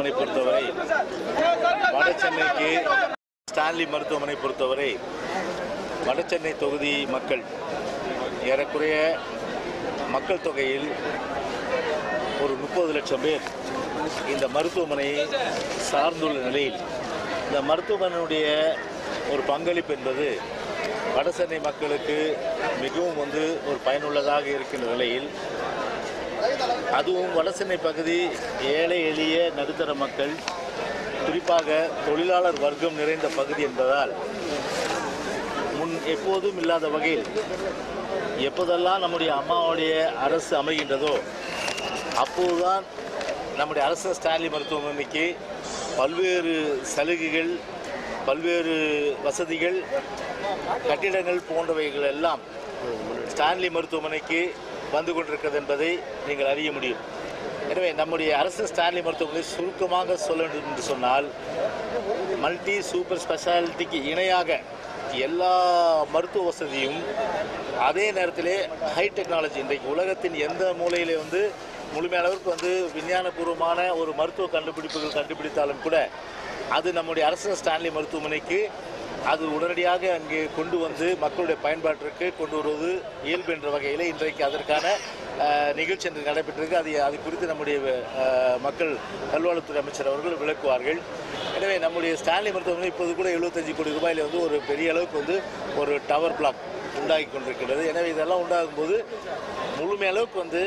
மருத்துவமனை பொறுத்தவரை வட சென்னைக்கு ஸ்டான்லி மருத்துவமனை பொறுத்தவரை வட சென்னை தொகுதி மக்கள் ஏறக்குறைய மக்கள் தொகையில் ஒரு முப்பது லட்சம் பேர் இந்த மருத்துவமனையை சார்ந்துள்ள நிலையில் இந்த மருத்துவமனையுடைய ஒரு பங்களிப்பு என்பது வடசென்னை மக்களுக்கு மிகவும் வந்து ஒரு பயனுள்ளதாக இருக்கின்ற நிலையில் அதுவும் வடசென்னை பகுதி ஏழை எளிய நடுத்தர மக்கள் குறிப்பாக தொழிலாளர் வர்க்கம் நிறைந்த பகுதி என்பதால் முன் எப்போதும் இல்லாத வகையில் எப்போதெல்லாம் நம்முடைய அம்மாவுடைய அரசு அமைகின்றதோ அப்போதுதான் நம்முடைய அரசு ஸ்டான்லி மருத்துவமனைக்கு பல்வேறு சலுகைகள் பல்வேறு வசதிகள் கட்டிடங்கள் போன்றவைகள் எல்லாம் ஸ்டான்லி மருத்துவமனைக்கு வந்து கொண்டிருக்கிறது என்பதை நீங்கள் அறிய முடியும். எனவே நம்முடைய அரசு ஸ்டான்லி மருத்துவமனை சுருக்கமாக சொல்ல வேண்டும் என்று சொன்னால் மல்டி சூப்பர் ஸ்பெஷாலிட்டிக்கு இணையாக எல்லா மருத்துவ வசதியும் அதே நேரத்திலே ஹை டெக்னாலஜி இன்றைக்கு உலகத்தின் எந்த மூலையிலே வந்து முழுமையான அளவுக்கு வந்து விஞ்ஞானபூர்வமான ஒரு மருத்துவ கண்டுபிடிப்புகள் கண்டுபிடித்தாலும் கூட அது நம்முடைய அரசு ஸ்டான்லி மருத்துவமனைக்கு அது உடனடியாக அங்கே கொண்டு வந்து மக்களுடைய பயன்பாட்டிற்கு கொண்டு வருவது இயல்பு என்ற வகையில் இன்றைக்கு அதற்கான நிகழ்ச்சி என்று நடைபெற்றிருக்கு. அது அது குறித்து நம்முடைய மக்கள் நல்வாழ்வுத்துறை அமைச்சர் அவர்கள் விளக்குவார்கள். எனவே நம்முடைய ஸ்டான்லி மருத்துவமனை இப்போது கூட 75 கோடி ரூபாயில் வந்து ஒரு பெரிய அளவுக்கு வந்து ஒரு டவர் பிளாக் உண்டாகி கொண்டிருக்கிறது எனவே இதெல்லாம் உண்டாகும் போது முழுமையளவுக்கு வந்து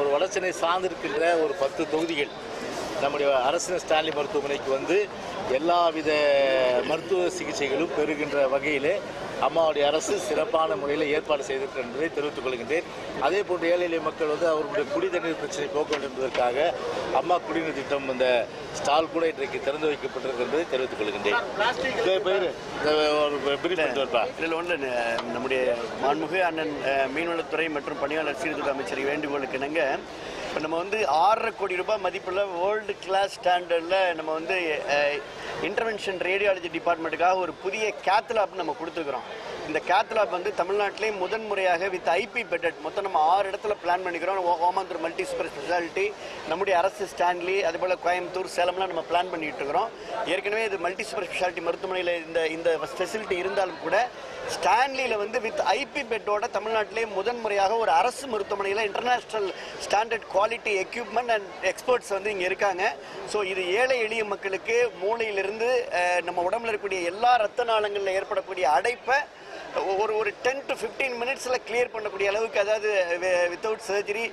ஒரு வளர்ச்சினை சார்ந்திருக்கின்ற ஒரு பத்து தொகுதிகள் நம்முடைய அரசின் ஸ்டான்லி மருத்துவமனைக்கு வந்து எல்லாவித மருத்துவ சிகிச்சைகளும் பெறுகின்ற வகையிலே அம்மாவுடைய அரசு சிறப்பான முறையில் ஏற்பாடு செய்திருக்கிறது என்பதை தெரிவித்துக் கொள்கின்றேன். அதே போன்று ஏழை எளிய மக்கள் வந்து அவர்களுடைய குடிநீர் பிரச்சனை போக்க வேண்டும் என்பதற்காக அம்மா குடிநீர் திட்டம் இந்த ஸ்டால் கூட இன்றைக்கு திறந்து வைக்கப்பட்டிருக்கிறது என்பதை தெரிவித்துக் கொள்கின்றேன். இதில் ஒன்று நம்முடைய மாண்புமிகு அண்ணன் மீன்வளத்துறை மற்றும் பணியாளர் சீர்திருத்த அமைச்சர் வேண்டுகோளுக்கு இணங்க இப்போ நம்ம வந்து ஆறரை கோடி ரூபாய் மதிப்புள்ள வேர்ல்டு கிளாஸ் ஸ்டாண்டர்டில் நம்ம வந்து இன்டர்வென்ஷன் ரேடியாலஜி டிபார்ட்மெண்ட்டுக்காக ஒரு புதிய கேத்லாப் நம்ம கொடுத்துக்கிறோம் இந்த கேத்லாப் வந்து தமிழ்நாட்டிலே முதன் முறையாக வித் ஐபி பெட்டட் மொத்தம் நம்ம ஆறு இடத்துல பிளான் பண்ணிக்கிறோம். ஓமாந்தூர் மல்டி சூப்பர் ஸ்பெஷாலிட்டி நம்முடைய அரசு ஸ்டான்லி அதுபோல் கோயம்புத்தூர் சேலம்லாம் நம்ம பிளான் பண்ணிட்டு இருக்கிறோம் ஏற்கனவே இது மல்டி சூப்பர் ஸ்பெஷாலிட்டி மருத்துவமனையில் இந்த இந்த ஃபெசிலிட்டி இருந்தாலும் கூட ஸ்டான்லியில் வந்து வித் ஐபி பெட்டோட தமிழ்நாட்டிலே முதன் முறையாக ஒரு அரசு மருத்துவமனையில் international standard quality equipment and experts வந்து இங்கே இருக்காங்க. ஸோ இது ஏழை எளிய மக்களுக்கு மூளையிலிருந்து நம்ம உடம்புல இருக்கக்கூடிய எல்லா ரத்த நாளங்களில் ஏற்படக்கூடிய அடைப்பை ஒரு ஒரு டென் டு ஃபிஃப்டீன் மினிட்ஸில் கிளியர் பண்ணக்கூடிய அளவுக்கு அதாவது without surgery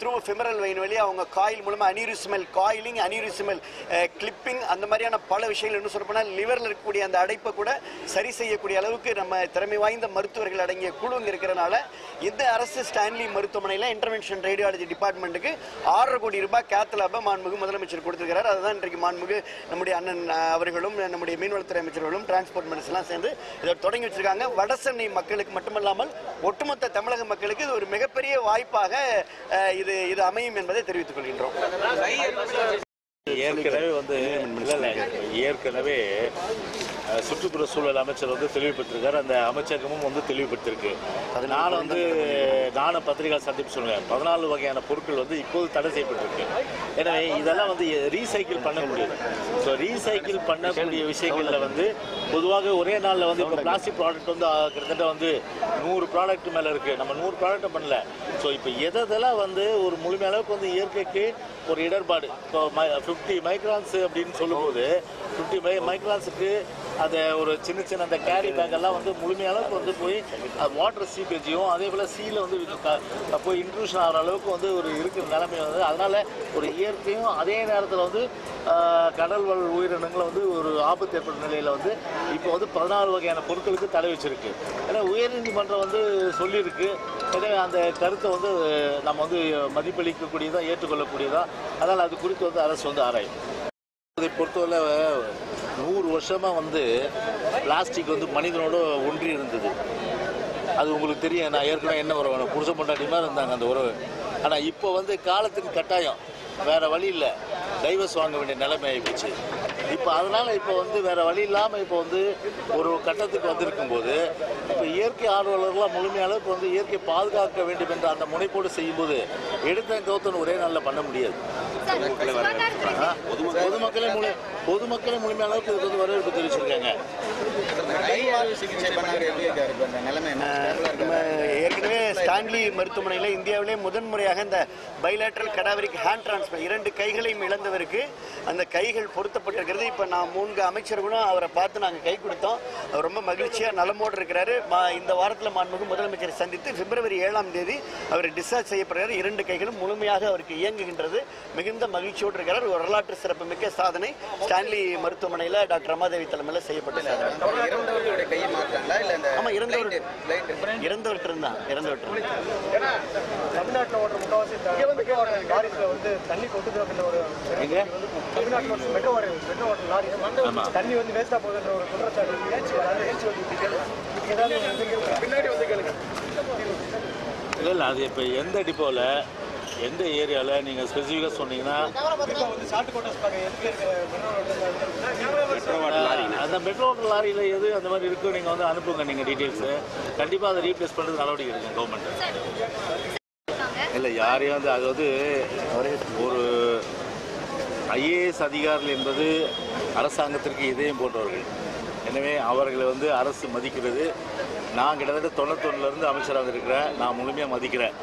through femoral vein வழி அவங்க காயில் மூலமாக அனியூரிசமல் காயிலிங் அனியூரிசமல் கிளிப்பிங் அந்த மாதிரியான பல விஷயங்கள் இன்னும் சொல்லப்போனால் லிவரில் இருக்கக்கூடிய அந்த அடைப்பை கூட சரி செய்யக்கூடிய அளவுக்கு நம்ம திறமை வாய்ந்த மருத்துவர்கள் அடங்கிய குழு இங்கே இருக்கிறனால இந்த அரசு ஸ்டான்லி மருத்துவமனையில் இன்டர்வென்ஷன் ரேடியாலஜி டிபார்ட்மெண்ட்டுக்கு ஆறரை கோடி ரூபாய் கேத்தலாபை மாண்புமிகு முதலமைச்சர் கொடுத்துருக்கிறார். அதுதான் இன்றைக்கு மாண்புமிகு நம்முடைய அண்ணன் அவர்களும் நம்முடைய மீன்வளத்துறை அமைச்சர்களும் டிரான்ஸ்போர்ட் மினிஸ்டர்லாம் சேர்ந்து இதை தொடங்கி வச்சிருக்காங்க. சென்னை மக்களுக்கு மட்டுமல்லாமல் ஒட்டுமொத்த தமிழக மக்களுக்கு இது ஒரு மிகப்பெரிய வாய்ப்பாக இது இது அமையும் என்பதை தெரிவித்துக் கொள்கின்றோம். ஏற்கனவே வந்து ஏற்கனவே சுற்றுப்புற சூழல் அமைச்சர் வந்து தெளிவுபடுத்திருக்காரு. அந்த அமைச்சகமும் வந்து தெளிவுபடுத்திருக்கு. நானும் வந்து நானும் பத்திரிகை சந்திப்பு சொல்லுவேன் பதினாலு வகையான பொருட்கள் வந்து இப்போது தடை செய்யப்பட்டிருக்கு. எனவே இதெல்லாம் வந்து ரீசைக்கிள் பண்ண முடியாது ஸோ ரீசைக்கிள் பண்ணக்கூடிய விஷயங்களில் வந்து பொதுவாக ஒரே நாளில் வந்து இப்போ பிளாஸ்டிக் ப்ராடக்ட் வந்து கிட்டத்தட்ட வந்து நூறு ப்ராடக்ட் மேலே இருக்குது நம்ம நூறு ப்ராடக்ட்டை பண்ணல. ஸோ இப்போ எதெல்லாம் வந்து ஒரு முழுமை அளவுக்கு வந்து இயற்கைக்கு ஒரு இடர்பாடு. இப்போ ஃபிஃப்டி மைக்ரான்ஸ் அப்படின்னு சொல்லும்போது ஃபிஃப்டி மை மைக்ரான்ஸுக்கு அந்த ஒரு சின்ன சின்ன அந்த கேரி பேக் எல்லாம் வந்து முழுமையளவுக்கு வந்து போய் வாட்டர் சீப்பேஜையும் அதே போல் சீல வந்து போய் இன்ட்ரூஷன் ஆகிற அளவுக்கு வந்து ஒரு இருக்கிற நிலைமை வந்து அதனால் ஒரு இயற்கையும் அதே நேரத்தில் வந்து கடல் வாழ் உயிரினங்களை வந்து ஒரு ஆபத்து ஏற்படும் நிலையில் வந்து இப்போ வந்து பதினாறு வகையான பொருட்களுக்கு தடை வச்சிருக்கு. ஏன்னா உயர்நீதிமன்றம் வந்து சொல்லியிருக்கு. எனவே அந்த கருத்தை வந்து நம்ம வந்து மதிப்பளிக்கக்கூடியதாக ஏற்றுக்கொள்ளக்கூடியதாக அதனால் அது குறித்து வந்து அரசு வந்து ஆராயும். அதை பொறுத்தவரை நூறு வருஷமாக வந்து பிளாஸ்டிக் வந்து மனிதனோட ஒன்றி இருந்தது. அது உங்களுக்கு தெரியும். நான் ஏற்கனவே என்ன உறவு புருஷ பொண்டாட்டி மாதிரி இருந்தாங்க அந்த உறவு. ஆனால் இப்போ வந்து காலத்தின் கட்டாயம். வேறு வழி இல்லை. டைவர்ஸ் வாங்க வேண்டிய நிலைமை ஆகிப்போச்சு இப்போ அதனால் இப்போ வந்து வேற வழி இல்லாமல் இப்போ வந்து ஒரு கட்டத்துக்கு வந்திருக்கும் போது இப்போ இயற்கை ஆர்வலர்கள்லாம் முழுமையான இப்போ வந்து இயற்கை பாதுகாக்க வேண்டும் என்ற அந்த முனைப்போடு செய்யும்போது எடுத்த கௌத்தன் ஒரே நாளில் பண்ண முடியாது. பொதுமக்களே முழு பொதுமக்களே முழுமையான அளவுக்கு இதுக்கு வந்து வரவேற்பு தெரிவிச்சிருக்காங்க. ஏற்கனவே ஸ்டான்லி மருத்துவமனையில் இந்தியாவிலே முதன் முறையாக இந்த பைலேட்ரல் கடாவரிக் ஹேண்ட் டிரான்ஸ்ஃபர் இரண்டு கைகளையும் இழந்தவருக்கு அந்த கைகள் பொருத்தப்பட்டிருக்கிறது. இப்போ நான் மூன்று அமைச்சர்களும் அவரை பார்த்து நாங்கள் கை கொடுத்தோம். அவர் ரொம்ப மகிழ்ச்சியாக நலமோடு இருக்கிறாரு. இந்த வாரத்தில் மாண்புமிகு முதலமைச்சரை சந்தித்து பிப்ரவரி ஏழாம் தேதி அவர் டிஸ்சார்ஜ் செய்யப்படுகிறார். இரண்டு கைகளும் முழுமையாக அவருக்கு இயங்குகின்றது. மிகுந்த மகிழ்ச்சியோடு இருக்கிறார். ஒரு வரலாற்று சிறப்புமிக்க சாதனை ஸ்டான்லி மருத்துவமனையில் டாக்டர் ரமாதேவி தலைமையில் செய்யப்பட்ட சாதனை அந்த இறந்தவர்களுடைய கையை மாற்றாங்களா இல்ல இந்த ஆமா, இறந்தவர். பிளைட் பிளைட் இறந்தவர்கிட்ட இருந்தான் இறந்தவர்கிட்ட தமிழ்நாட்டில் ஓட்டுற முக்கால்வாசி மெட்ரோ லாரிஸ்ல வந்து தண்ணி கொட்டுது அப்படின்ற ஒரு எங்க தமிழ்நாட்டில் மெட்ரோ மெட்ரோ லாரி. தண்ணி வந்து வேஸ்டா போகுதுன்ற ஒரு குற்றச்சாட்டு ஏச்சு அதாவது ஏச்சு வந்து ஏதாவது வந்து கேளுங்க. பின்னாடி வந்து கேளுங்க இல்லை இல்லை அது இப்போ எந்த டிப்போவில் எந்த ஏரியாவில் நீங்கள் ஸ்பெசிஃபிக்காக சொன்னீங்கன்னா மெட்ரோ அந்த மெட்ரோ லாரியில் எது அந்த மாதிரி இருக்கோ நீங்கள் வந்து அனுப்புங்க நீங்கள் டீட்டெயில்ஸு கண்டிப்பாக அதை ரீப்ளேஸ் பண்ணுறது நடவடிக்கை எடுங்க கவர்மெண்ட் இல்லை யாரையும் வந்து அது வந்து ஒரு ஐஏஎஸ் அதிகாரிகள் என்பது அரசாங்கத்திற்கு இதயம் போன்றவர்கள். எனவே அவர்களை வந்து அரசு மதிக்கிறது. நான் கிட்டத்தட்ட தொண்ணூத்தொன்னுலேருந்து அமைச்சராக இருக்கிறேன். நான் முழுமையாக மதிக்கிறேன்.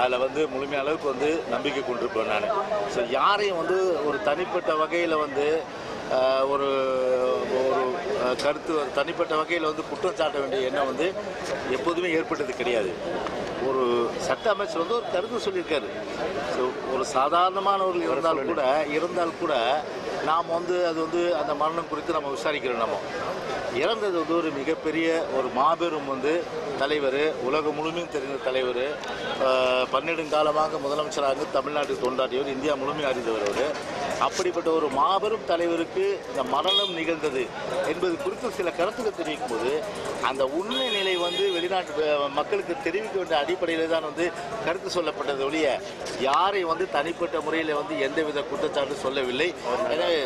அதில் வந்து முழுமையான அளவுக்கு வந்து நம்பிக்கை கொண்டிருப்பேன் நான். ஸோ யாரையும் வந்து ஒரு தனிப்பட்ட வகையில் வந்து ஒரு ஒரு கருத்து தனிப்பட்ட வகையில் வந்து குற்றம் சாட்ட வேண்டிய எண்ணம் வந்து எப்போதுமே ஏற்பட்டது கிடையாது. ஒரு சட்ட அமைச்சர் வந்து ஒரு கருத்து சொல்லியிருக்காரு. ஸோ ஒரு சாதாரணமானவர்கள் இருந்தால் கூட இருந்தால் கூட நாம் வந்து அது வந்து அந்த மரணம் குறித்து நம்ம விசாரிக்கிறோம் நம்ம. இறந்தது வந்து ஒரு மிகப்பெரிய ஒரு மாபெரும் வந்து தலைவர் உலகம் முழுமையும் தெரிந்த தலைவர் பன்னெடுங்காலமாக முதலமைச்சராக தமிழ்நாட்டுக்கு தொண்டாடியவர் இந்தியா முழுமையாக அறிந்தவர் அவர். அப்படிப்பட்ட ஒரு மாபெரும் தலைவருக்கு இந்த மரணம் நிகழ்ந்தது என்பது குறித்து சில கருத்துக்கள் தெரிவிக்கும் போது அந்த உண்மை நிலை வந்து வெளிநாட்டு மக்களுக்கு தெரிவிக்க வேண்டிய அடிப்படையில் தான் வந்து கருத்து சொல்லப்பட்டது ஒழிய யாரை வந்து தனிப்பட்ட முறையில் வந்து எந்தவித குற்றச்சாட்டு சொல்லவில்லை. எனவே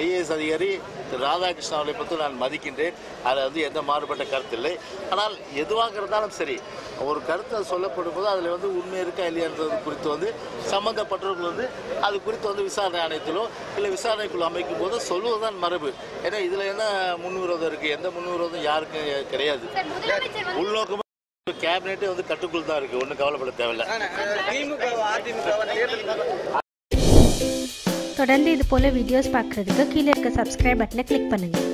ஐஏஎஸ் அதிகாரி திரு ராதாகிருஷ்ணன் அவர்களை பற்றி நான் மதிக்கின்றேன். அதில் வந்து எந்த மாறுபட்ட கருத்து இல்லை. ஆனால் எதுவாக இருந்தாலும் சரி ஒரு கருத்து சொல்லப்படும் போது அதில் வந்து உண்மை இருக்கா இல்லையான்றது குறித்து வந்து சம்பந்தப்பட்டவர்கள் வந்து அது குறித்து வந்து விசாரணை ஆணையத்திலோ இல்லை விசாரணைக்குழு அமைக்கும் போது சொல்லுவதுதான் மரபு. ஏன்னா இதில் என்ன முன்விரோதம் இருக்குது எந்த முன்விரோதம் யாருக்கும் கிடையாது. உள்நோக்கமாக கேபினெட்டே வந்து கட்டுக்குள் தான் இருக்குது ஒன்றும் கவலைப்பட தேவையில்லை. தொடர்ந்து இது போல் வீடியோஸ் பார்க்குறதுக்கு கீழே இருக்க சப்ஸ்கிரைப் பட்டனை கிளிக் பண்ணுங்கள்